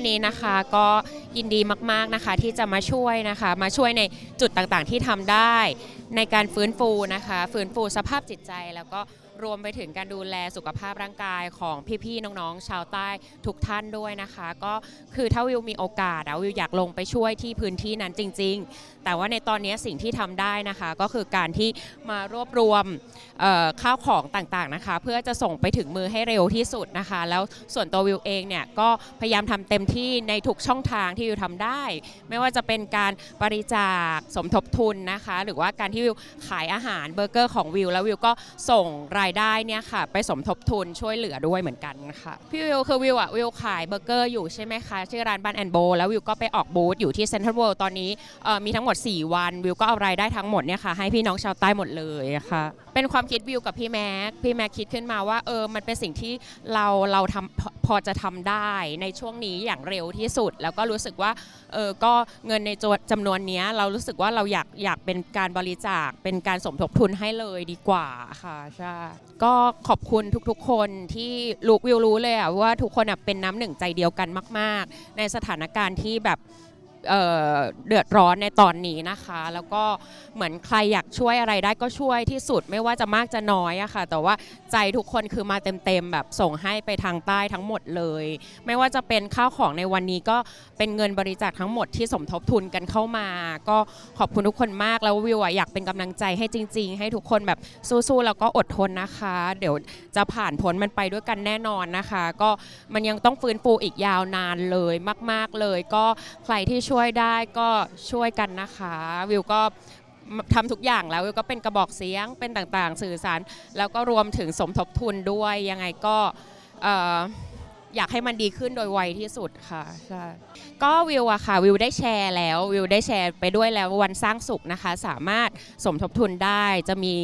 วันนี้นะคะก็ยินดีมากๆนะคะที่จะมาช่วยนะคะ มาช่วยในจุดต่างๆที่ทำได้ในการฟื้นฟูนะคะ ฟื้นฟูสภาพจิตใจ แล้วก็รวมไปถึงการดูแลสุขภาพร่างกายของพี่ๆน้องๆ ชาวใต้ทุกท่านด้วยนะคะ ก็คือถ้าวิวมีโอกาสอะวิวอยากลงไปช่วยที่พื้นที่นั้นจริง ๆ แต่ว่าในตอนนี้สิ่งที่ทำได้นะคะ ก็คือการที่มารวบรวมเอ่อข้าวของต่างๆนะคะ เพื่อจะส่งไปถึงมือให้เร็วที่สุดนะคะ แล้วส่วนตัววิวเองเนี่ยก็พยายามทำเต็มที่ในทุกช่องทางที่วิวทำได้ ไม่ว่าจะเป็นการบริจาคสมทบทุนนะคะ หรือว่าการที่วิวขายอาหารเบอร์เกอร์ของวิว แล้ววิวก็ส่งรายได้เนี่ยค่ะ ไปสมทบทุนช่วยเหลือด้วยเหมือนกันค่ะพี่วิวคือวิวอะวิวขายเบอร์เกอร์อยู่ใช่ไหมคะชื่อร้านบันแอนโบแล้ววิวก็ไปออกบูธอยู่ที่เซ็นทรัลเวิลด์ตอนนี้มีทั้งหมด 4 วัน วิวก็เอารายได้ทั้งหมดเนี่ยค่ะให้พี่น้องชาวใต้หมดเลยค่ะ เป็นความคิดวิวกับพี่แม็กพี่แม็กคิดขึ้นมาว่าเออมันเป็นสิ่งที่เราเราทำพอพอจะทำได้ในช่วงนี้อย่างเร็วที่สุด แล้วก็รู้สึกว่าเออก็เงินในจจำนวนเนี้ยเรารู้สึกว่าเราอยากอยากเป็นการบริจาคเป็นการสมทบทุนให้เลยดีกว่าค่ะใช่ก็ขอบคุณทุกๆ คนที่รู้วิวรู้เลยอะว่าทุกคนอะเป็นน้ำหนึ่งใจเดียวกันมาก ๆ ในสถานการณ์ที่แบบ เเดือดร้อนในตอนนี้นะคะ แล้วก็เหมือนใครอยากช่วยอะไรได้ก็ช่วยที่สุดไม่ว่าจะมากจะน้อยอะค่ะ แต่ว่าใจทุกคนคือมาเต็มๆแบบส่งให้ไปทางใต้ทั้งหมดเลย ไม่ว่าจะเป็นข้าวของในวันนี้ก็เป็นเงินบริจาคทั้งหมดที่สมทบทุนกันเข้ามา ก็ขอบคุณทุกคนมากแล้ววิวอะอยากเป็นกำลังใจให้จริง ๆ ให้ทุกคนแบบสู้ๆแล้วก็อดทนนะคะ เดี๋ยวจะผ่านพ้นมันไปด้วยกันแน่นอนนะคะ ก็มันยังต้องฟื้นฟูอีกยาวนานเลยมาก ๆเลย ก็ใครที่ช่วยได้ก็ช่วยกันนะคะ วิวก็ทำทุกอย่างแล้ววิวก็เป็นกระบอกเสียงเป็นต่างๆ สื่อสาร แล้วก็รวมถึงสมทบทุนด้วยยังไงก็เอ่ออยากให้มันดีขึ้นโดยไวที่สุดค่ะใช่ก็วิวอะค่ะวิวได้แชร์แล้ววิวได้แชร์ไปด้วยแล้ววันสร้างสุขนะคะ สามารถสมทบทุนได้ จะมี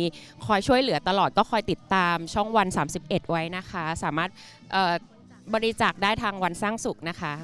คอยช่วยเหลือตลอดก็คอยติดตามช่องวัน 31 ไว้นะคะ สามารถเอ่อบริจาคได้ทางวันสร้างสุขนะคะ